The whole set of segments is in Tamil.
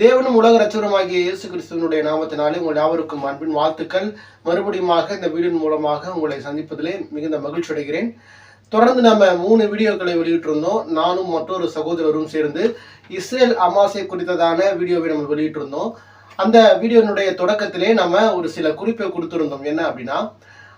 தேவனும் உலக ரச்சகருமாகிய இயேசு கிறிஸ்துவனுடைய நாமத்தினாலே உங்கள் யாவருக்கும் அன்பின் வாழ்த்துக்கள். மறுபடியுமாக இந்த வீடியோ மூலமாக உங்களை சந்திப்பதிலே மிகுந்த மகிழ்ச்சி அடைகிறேன். தொடர்ந்து நம்ம மூணு வீடியோக்களை வெளியிட்டிருந்தோம். நானும் மற்றொரு சகோதரரும் சேர்ந்து இஸ்ரேல் அமாசை குறித்ததான வீடியோவை நம்ம வெளியிட்டிருந்தோம். அந்த வீடியோனுடைய தொடக்கத்திலே நம்ம ஒரு சில குறிப்பை கொடுத்திருந்தோம். என்ன அப்படின்னா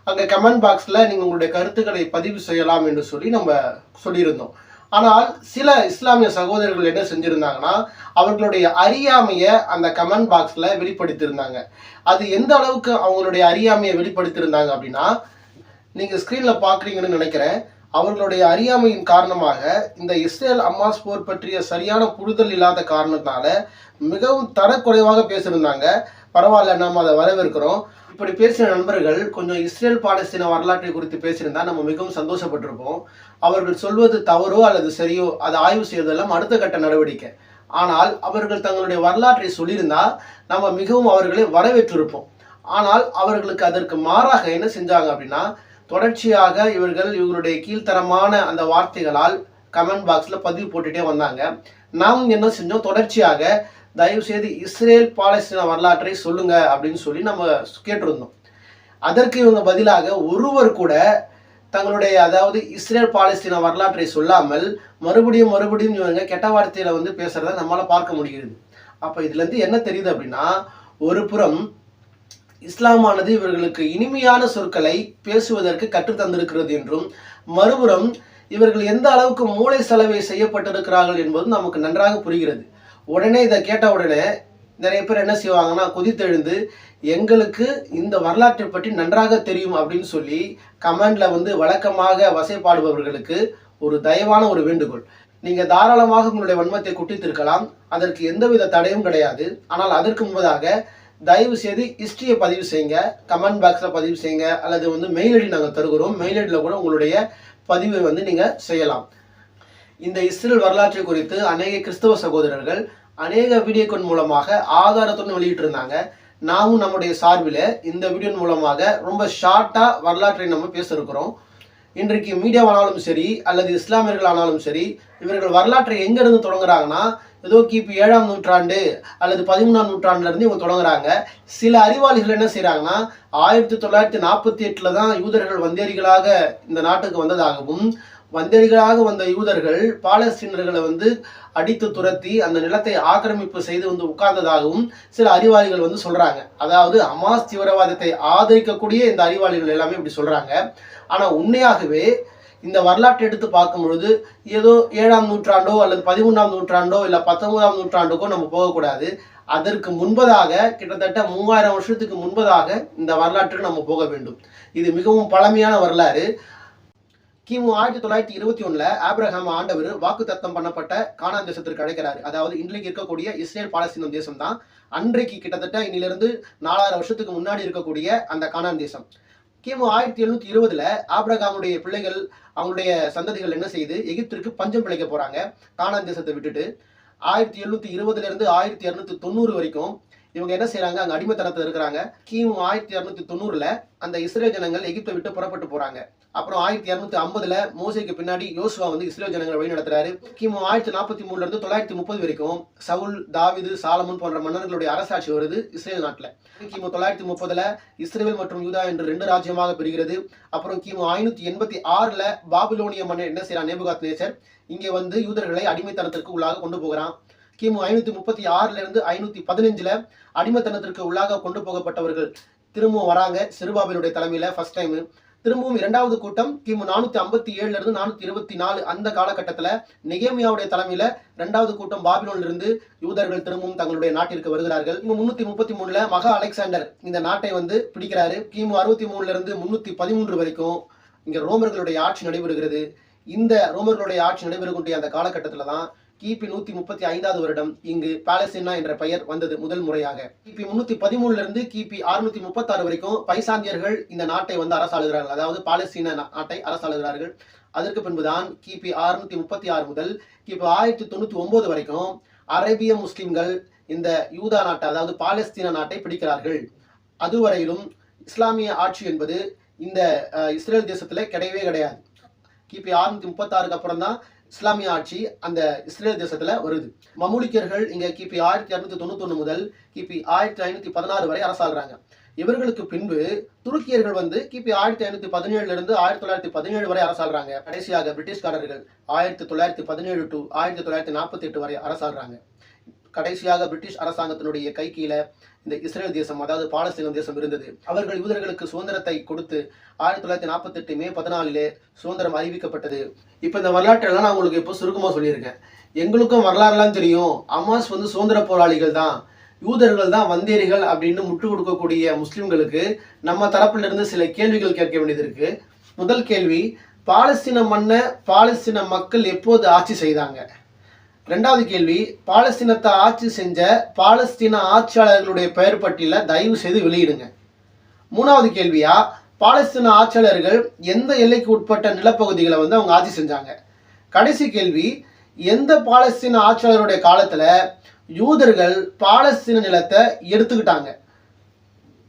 அங்கே கமெண்ட் பாக்ஸில் நீங்கள் உங்களுடைய கருத்துக்களை பதிவு செய்யலாம் என்று சொல்லி நம்ம சொல்லியிருந்தோம். ஆனால் சில இஸ்லாமிய சகோதரர்கள் என்ன செஞ்சுருந்தாங்கன்னா அவர்களுடைய அறியாமையை அந்த கமெண்ட் பாக்ஸில் வெளிப்படுத்தியிருந்தாங்க. அது எந்த அளவுக்கு அவங்களுடைய அறியாமையை வெளிப்படுத்தியிருந்தாங்க அப்படின்னா நீங்கள் ஸ்க்ரீனில் பார்க்குறீங்கன்னு நினைக்கிறேன் அவர்களுடைய அறியாமையின் காரணமாக இந்த இஸ்ரேல் அம்மாஸ் போர் பற்றிய சரியான புரிதல் இல்லாத காரணத்தால் மிகவும் தரக்குறைவாக பேசியிருந்தாங்க. பரவாயில்ல நாம் அதை வரவேற்கிறோம். இப்படி பேசின நண்பர்கள் கொஞ்சம் இஸ்ரேல் பாலஸ்தீன வரலாற்றை குறித்து பேசியிருந்தா நம்ம மிகவும் சந்தோஷப்பட்டிருப்போம். அவர்கள் சொல்வது தவறோ அல்லது சரியோ அதை ஆய்வு செய்வதெல்லாம் அடுத்த கட்ட நடவடிக்கை. ஆனால் அவர்கள் தங்களுடைய வரலாற்றை சொல்லியிருந்தா நம்ம மிகவும் அவர்களை வரவேற்றிருப்போம். ஆனால் அவர்களுக்கு அதற்கு மாறாக என்ன செஞ்சாங்க அப்படின்னா தொடர்ச்சியாக இவர்கள் இவர்களுடைய கீழ்த்தரமான அந்த வார்த்தைகளால் கமெண்ட் பாக்ஸில் பதிவு போட்டுகிட்டே வந்தாங்க. நாம் என்ன செஞ்சோம்? தொடர்ச்சியாக தயவு செய்து இஸ்ரேல் பாலஸ்தீன வரலாற்றை சொல்லுங்க அப்படின்னு சொல்லி நம்ம கேட்டிருந்தோம். அதற்கு இவங்க பதிலாக ஒருவர் கூட தங்களுடைய அதாவது இஸ்ரேல் பாலஸ்தீன வரலாற்றை சொல்லாமல் மறுபடியும் மறுபடியும் இவங்க கெட்ட வார்த்தையில வந்து பேசுறத நம்மளால பார்க்க முடிகிறது. அப்ப இதுல இருந்து என்ன தெரியுது அப்படின்னா ஒரு புறம் இஸ்லாமானது இவர்களுக்கு இனிமையான சொற்களை பேசுவதற்கு கற்றுத் தந்திருக்கிறது என்றும் மறுபுறம் இவர்கள் எந்த அளவுக்கு மூளை செலவை செய்யப்பட்டிருக்கிறார்கள் என்பதும் நமக்கு நன்றாக புரிகிறது. உடனே இதை கேட்ட உடனே நிறைய பேர் என்ன செய்வாங்கன்னா கொதித்தெழுந்து எங்களுக்கு இந்த வரலாற்றை பற்றி நன்றாக தெரியும் அப்படின்னு சொல்லி கமெண்டில் வந்து வழக்கமாக வசைப்பாடுபவர்களுக்கு ஒரு தயவான ஒரு வேண்டுகோள். நீங்கள் தாராளமாக உங்களுடைய வன்மத்தை குட்டித்திருக்கலாம். அதற்கு எந்தவித தடையும் கிடையாது. ஆனால் அதற்கு முன்பதாக தயவு செய்து ஹிஸ்ட்ரியை பதிவு செய்யுங்க. கமெண்ட் பாக்ஸில் பதிவு செய்யுங்க. அல்லது வந்து மெயில் ஐடி நாங்கள் தருகிறோம். மெயில் ஐடியில் கூட உங்களுடைய பதிவை வந்து நீங்கள் செய்யலாம். இந்த இஸ்ரேல் வரலாற்றை குறித்து அநேக கிறிஸ்தவ சகோதரர்கள் அநேக வீடியோக்கள் மூலமாக ஆதாரத்துடன் வெளியிட்டிருந்தாங்க. நாமும் நம்முடைய சார்பில் இந்த வீடியோ மூலமாக ரொம்ப ஷார்ட்டாக வரலாற்றை நம்ம பேசியிருக்கிறோம் இன்றைக்கு மீடியாவானாலும் சரி அல்லது இஸ்லாமியர்களானாலும் சரி இவர்கள் வரலாற்றை எங்கேருந்து தொடங்குறாங்கன்னா ஏதோ கிபி ஏழாம் நூற்றாண்டு அல்லது பதிமூணாம் நூற்றாண்டுலேருந்து இவங்க தொடங்குறாங்க. சில அறிவாளிகள் என்ன செய்கிறாங்கன்னா ஆயிரத்தி தொள்ளாயிரத்தி நாற்பத்தி எட்டில் தான் யூதர்கள் வந்தேரிகளாக இந்த நாட்டுக்கு வந்ததாகவும் வந்தடிகளாக வந்த யூதர்கள் பாலஸ்தீனர்களை வந்து அடித்து துரத்தி அந்த நிலத்தை ஆக்கிரமிப்பு செய்து வந்து உட்கார்ந்ததாகவும் சில அறிவாளிகள் வந்து சொல்றாங்க. அதாவது அமாஸ் தீவிரவாதத்தை ஆதரிக்கக்கூடிய இந்த அறிவாளிகள் எல்லாமே இப்படி சொல்றாங்க. ஆனா உண்மையாகவே இந்த வரலாற்றை எடுத்து பார்க்கும் பொழுது ஏதோ ஏழாம் நூற்றாண்டோ அல்லது பதிமூன்றாம் நூற்றாண்டோ இல்லை பத்தொன்பதாம் நூற்றாண்டுக்கோ நம்ம போகக்கூடாது. அதற்கு முன்பதாக கிட்டத்தட்ட மூவாயிரம் வருஷத்துக்கு முன்பதாக இந்த வரலாற்றுக்கு நம்ம போக வேண்டும். இது மிகவும் பழமையான வரலாறு. கிமு ஆயிரத்தி தொள்ளாயிரத்தி இருபத்தி ஒண்ணுல ஆப்ரஹாம் ஆண்டவர் வாக்கு தத்தம் பண்ணப்பட்ட கானான் தேசத்திற்கு அழைக்கிறாரு. அதாவது இன்றைக்கு இருக்கக்கூடிய இஸ்ரேல் பாலஸ்தீனம் தேசம் தான் அன்றைக்கு கிட்டத்தட்ட இன்னிலிருந்து நாலாயிரம் வருஷத்துக்கு முன்னாடி இருக்கக்கூடிய அந்த கானான் தேசம். கிமு ஆயிரத்தி எழுநூத்தி இருபதுல ஆப்ரஹாமுடைய பிள்ளைகள் அவங்களுடைய சந்ததிகள் என்ன செய்து? எகிப்திற்கு பஞ்சம் பிழைக்க போறாங்க. கானான் தேசத்தை விட்டுட்டு ஆயிரத்தி எழுநூத்தி இருபதுல இருந்து ஆயிரத்தி இருநூத்தி தொண்ணூறு வரைக்கும் இவங்க என்ன செய்யறாங்க அங்க அடிமைத்தனத்தில் இருக்கிறாங்க. கிமு ஆயிரத்தி இரநூத்தி தொண்ணூறுல அந்த இஸ்ரேல் ஜனங்கள் எகிப்தை விட்டு புறப்பட்டு போறாங்க. அப்புறம் ஆயிரத்தி இரநூத்தி ஐம்பதுல மோசைக்கு பின்னாடி யோசுவா வந்து இஸ்ரேல் ஜனங்களை வழி நடத்துறாரு கிமு ஆயிரத்தி நாற்பத்தி மூணுல இருந்து தொள்ளாயிரத்தி முப்பது வரைக்கும் சவுல் தாவிது சாலமன் போன்ற மன்னர்களுடைய அரசாட்சி வருது இஸ்ரேல் நாட்டுல. கிமு தொள்ளாயிரத்தி முப்பதுல இஸ்ரேல் மற்றும் யூதா என்று ரெண்டு ராஜ்யமாக பிரிகிறது. அப்புறம் கிமு ஐநூத்தி எண்பத்தி ஆறுல பாபிலோனிய மன்னர் என்ன செய்யறான் நேபுகாத் நேசர் இங்க வந்து யூதர்களை அடிமைத்தனத்திற்கு உள்ளாக கொண்டு போகிறான். கிமு ஐநூத்தி முப்பத்தி ஆறுல இருந்து ஐநூத்தி பதினஞ்சுல அடிமைத்தனத்திற்கு உள்ளாக கொண்டு போகப்பட்டவர்கள் திரும்பவும் வராங்க. சிறுபாபினுடைய தலைமையில ஃபர்ஸ்ட் டைம் திரும்பவும் இரண்டாவது கூட்டம் கிமு நானூத்தி ஐம்பத்தி ஏழுல இருந்து நானூத்தி இருபத்தி நாலு அந்த காலகட்டத்துல நெகேமியாவுடைய தலைமையில இரண்டாவது கூட்டம் பாபிலோன்ல இருந்து யூதர்கள் திரும்பவும் தங்களுடைய நாட்டிற்கு வருகிறார்கள். கிமு முன்னூத்தி முப்பத்தி மூணுல மகா அலெக்சாண்டர் இந்த நாட்டை வந்து பிடிக்கிறாரு. கிமு அறுபத்தி மூணுல இருந்து முன்னூத்தி பதிமூன்று வரைக்கும் இங்க ரோமர்களுடைய ஆட்சி நடைபெறுகிறது. இந்த ரோமர்களுடைய ஆட்சி நடைபெறக்கூடிய அந்த காலகட்டத்துல தான் கிபி நூத்தி முப்பத்தி ஐந்தாவது வருடம் இங்கு பாலஸ்தீனா என்ற பெயர் வந்தது முதல் முறையாக. கிபி முன்னூத்தி பதிமூணுல இருந்து கிபி அறுநூத்தி முப்பத்தாறு வரைக்கும் பைசாந்தியர்கள் இந்த நாட்டை வந்து அரசாளுகிறார்கள். அதாவது பாலஸ்தீன நாட்டை அரசாளுகிறார்கள். அதற்கு பின்புதான் கிபி அறுநூத்தி முப்பத்தி ஆறு முதல் கிபி ஆயிரத்தி தொண்ணூத்தி ஒன்பது வரைக்கும் அரேபிய முஸ்லிம்கள் இந்த யூதா நாட்டை அதாவது பாலஸ்தீன நாட்டை பிடிக்கிறார்கள். அதுவரையிலும் இஸ்லாமிய ஆட்சி என்பது இந்த இஸ்ரேல் தேசத்துல கிடையவே கிடையாது. கிபி அறுநூத்தி முப்பத்தாறுக்கு அப்புறம் தான் இஸ்லாமிய ஆட்சி அந்த இஸ்ரேல் தேசத்துல வருது. மமூலிக்கர்கள் இங்க கிபி ஆயிரத்தி அறுநூத்தி தொண்ணூத்தொன்னு முதல் கிபி ஆயிரத்தி ஐநூத்தி பதினாறு வரை அரசாடுறாங்க இவர்களுக்கு பின்பு துருக்கியர்கள் வந்து கிபி ஆயிரத்தி ஐநூத்தி பதினேழுல இருந்து ஆயிரத்தி தொள்ளாயிரத்தி பதினேழு வரை அரசாடுறாங்க கடைசியாக பிரிட்டிஷ்காரர்கள் ஆயிரத்தி தொள்ளாயிரத்தி பதினேழு டு ஆயிரத்தி தொள்ளாயிரத்தி நாற்பத்தி எட்டு வரை அரசாடுறாங்க கடைசியாக பிரிட்டிஷ் அரசாங்கத்தினுடைய கை கீழே இந்த இஸ்ரேல் தேசம் அதாவது பாலஸ்தீனம் தேசம் இருந்தது. அவர்கள் யூதர்களுக்கு சுதந்திரத்தை கொடுத்து ஆயிரத்தி தொள்ளாயிரத்தி நாற்பத்தி எட்டு மே பதினாலிலே சுதந்திரம் அறிவிக்கப்பட்டது. இப்போ இந்த வரலாற்றெல்லாம் நான் உங்களுக்கு இப்போ சுருக்கமாக சொல்லியிருக்கேன். எங்களுக்கும் வரலாறுலாம் தெரியும். அமாஸ் வந்து சுதந்திர போராளிகள் தான். யூதர்கள் தான் வந்தேரிகள் அப்படின்னு முட்டு கொடுக்கக்கூடிய முஸ்லிம்களுக்கு நம்ம தரப்பிலிருந்து சில கேள்விகள் கேட்க வேண்டியது இருக்கு. முதல் கேள்வி பாலஸ்தீன மண்ணை பாலஸ்தீன மக்கள் எப்போது ஆட்சி செய்தாங்க? ரெண்டாவது கேள்வி பாலஸ்தீனத்தை ஆட்சி செஞ்ச பாலஸ்தீன ஆட்சியாளர்களுடைய பெயர் பட்டியலை தயவு செய்து வெளியிடுங்க. மூணாவது கேள்வியா பாலஸ்தீன ஆட்சியாளர்கள் எந்த எல்லைக்கு உட்பட்ட நிலப்பகுதிகளை வந்து அவங்க ஆட்சி செஞ்சாங்க? கடைசி கேள்வி எந்த பாலஸ்தீன ஆட்சியாளருடைய காலத்தில் யூதர்கள் பாலஸ்தீன நிலத்தை எடுத்துக்கிட்டாங்க?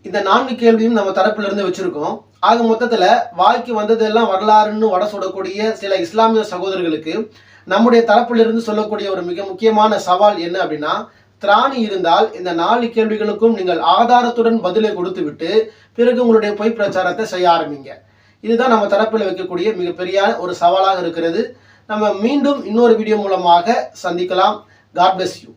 இந்த நான்கு கேள்வியும் நம்ம தரப்புல இருந்து வச்சிருக்கோம். ஆக மொத்தத்துல வாய்க்கு வந்ததெல்லாம் வரலாறுன்னு வட சுடக்கூடிய சில இஸ்லாமிய சகோதரர்களுக்கு நம்முடைய தரப்புல இருந்து சொல்லக்கூடிய ஒரு மிக முக்கியமான சவால் என்ன அப்படின்னா திராணி இருந்தால் இந்த நாலு கேள்விகளுக்கும் நீங்கள் ஆதாரத்துடன் பதிலை கொடுத்து விட்டு பிறகு உங்களுடைய பொய் பிரச்சாரத்தை செய்ய ஆரம்பிங்க. இதுதான் நம்ம தரப்பில் வைக்கக்கூடிய மிகப்பெரிய ஒரு சவாலாக இருக்கிறது. நம்ம மீண்டும் இன்னொரு வீடியோ மூலமாக சந்திக்கலாம். God bless you